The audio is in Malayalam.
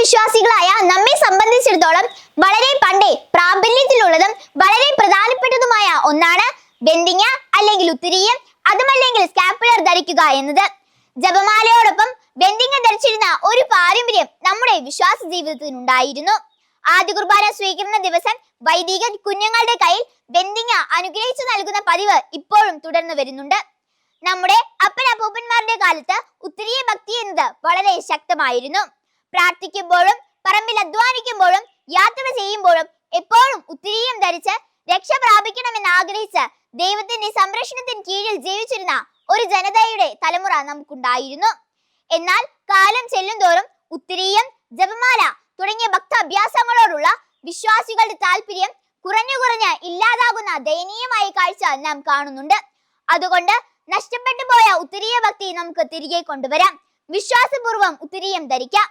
വിശ്വാസികളായ നമ്മെ സംബന്ധിച്ചിടത്തോളം വളരെ പണ്ടേ പ്രാബല്യത്തിലുള്ളതും വളരെ പ്രധാനപ്പെട്ടതുമായ ഒന്നാണ് ബെന്തിങ്ങ അല്ലെങ്കിൽ ഉത്തിരിയം അതുമല്ലെങ്കിൽ സ്കാപ്പുലർ ധരിക്കുക എന്നത്. ജപമാലയോടൊപ്പം ബെന്തിങ്ങ ധരിച്ചിരുന്ന ഒരു പാരമ്പര്യം നമ്മുടെ വിശ്വാസ ജീവിതത്തിനുണ്ടായിരുന്നു ആദ്യ കുർബാന സ്വീകരണ ദിവസം വൈദിക കുഞ്ഞുങ്ങളുടെ കയ്യിൽ ബെന്തിങ്ങ അനുഗ്രഹിച്ചു നൽകുന്ന പതിവ് ഇപ്പോഴും തുടർന്നു വരുന്നുണ്ട്. നമ്മുടെ അപ്പൻ അപ്പൂപ്പന്മാരുടെ കാലത്ത് ഉത്തരീയ ഭക്തി എന്നത് വളരെ ശക്തമായിരുന്നു. പ്രാർത്ഥിക്കുമ്പോഴും പറമ്പിൽ അധ്വാനിക്കുമ്പോഴും യാത്ര ചെയ്യുമ്പോഴും എപ്പോഴും ഉത്തിരിയും ധരിച്ച് രക്ഷ പ്രാപിക്കണമെന്ന് ആഗ്രഹിച്ച് ദൈവത്തിന്റെ സംരക്ഷണത്തിന് കീഴിൽ ജീവിച്ചിരുന്ന ഒരു ജനതയുടെ തലമുറ നമുക്കുണ്ടായിരുന്നു. എന്നാൽ കാലം ചെല്ലുന്തോറും ഉത്തിരിയും ജപമാല തുടങ്ങിയ ഭക്താഭ്യാസങ്ങളോടുള്ള വിശ്വാസികളുടെ താല്പര്യം കുറഞ്ഞു കുറഞ്ഞ് ഇല്ലാതാകുന്ന ദയനീയമായ കാഴ്ച നാം കാണുന്നുണ്ട്. അതുകൊണ്ട് നഷ്ടപ്പെട്ടു പോയ ഉത്തരീയ ഭക്തി നമുക്ക് തിരികെ കൊണ്ടുവരാം. വിശ്വാസപൂർവം ഉത്തരീയം ധരിക്കാം.